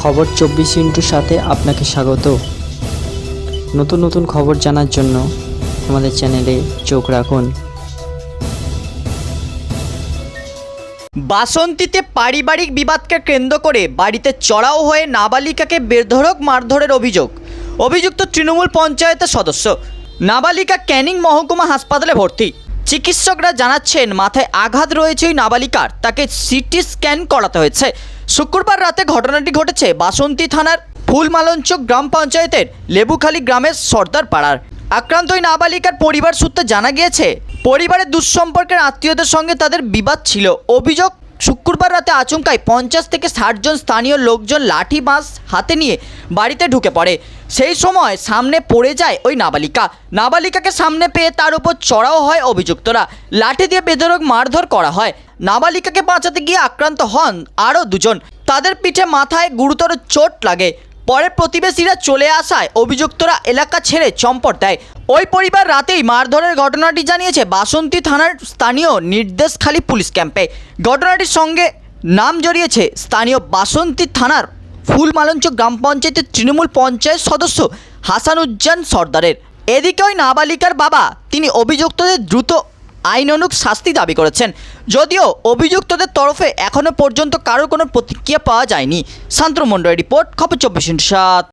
খবর চব্বিশ ইন্টুর সাথে আপনাকে স্বাগত। নতুন নতুন খবর জানার জন্য আমাদের চ্যানেলে চোখ রাখুন। বাসন্তীতে পারিবারিক বিবাদকে কেন্দ্র করে বাড়িতে চড়াও হয়ে নাবালিকাকে বেধড়ক মারধরের অভিযোগ। অভিযুক্ত তৃণমূল পঞ্চায়েতের সদস্য। নাবালিকা ক্যানিং মহকুমা হাসপাতালে ভর্তি। চিকিৎসকরা জানাচ্ছেন, মাথায় আঘাত রয়েছে ওই নাবালিকার। তাকে সিটি স্ক্যান করাতে হয়েছে। শুক্রবার রাতে ঘটনাটি ঘটেছে বাসন্তী থানার ফুলমালঞ্চ গ্রাম পঞ্চায়েতের লেবুখালী গ্রামের সর্দার পাড়ার। আক্রান্ত ওই নাবালিকার পরিবার সূত্রে জানা গিয়েছে, পরিবারের দুঃসম্পর্কের আত্মীয়দের সঙ্গে তাদের বিবাদ ছিল। অভিযোগ, শুক্রবার রাতে আচমকায় পঞ্চাশ থেকে ষাট জন স্থানীয় লোকজন লাঠি বাঁশ হাতে নিয়ে বাড়িতে ঢুকে পড়ে। সেই সময় সামনে পড়ে যায় ওই নাবালিকা। নাবালিকাকে সামনে পেয়ে তার উপর চড়াও হয় অভিযুক্তরা। লাঠি দিয়ে বেধরক মারধর করা হয়। নাবালিকাকে বাঁচাতে গিয়ে আক্রান্ত হন আরও দুজন। তাদের পিঠে মাথায় গুরুতর চোট লাগে। পরে প্রতিবেশীরা চলে আসায় অভিযুক্তরা এলাকা ছেড়ে চম্পট দেয়। ওই পরিবার রাতেই মারধরের ঘটনাটি জানিয়েছে বাসন্তী থানার স্থানীয় নির্দেশখালী পুলিশ ক্যাম্পে। ঘটনাটির সঙ্গে নাম জড়িয়েছে স্থানীয় বাসন্তী থানার ফুলমালঞ্চ গ্রাম পঞ্চায়েতের তৃণমূল পঞ্চায়েত সদস্য হাসানুজ্জান সর্দারের। এদিকে ওই নাবালিকার বাবা, তিনি অভিযুক্তদের দ্রুত আইনানুগ শাস্তি দাবি করেছেন। যদিও অভিযুক্তদের তরফে এখনও পর্যন্ত কারোর কোনো প্রতিক্রিয়া পাওয়া যায়নি। শান্তনু রিপোর্ট, খবর চব্বিশ সাত।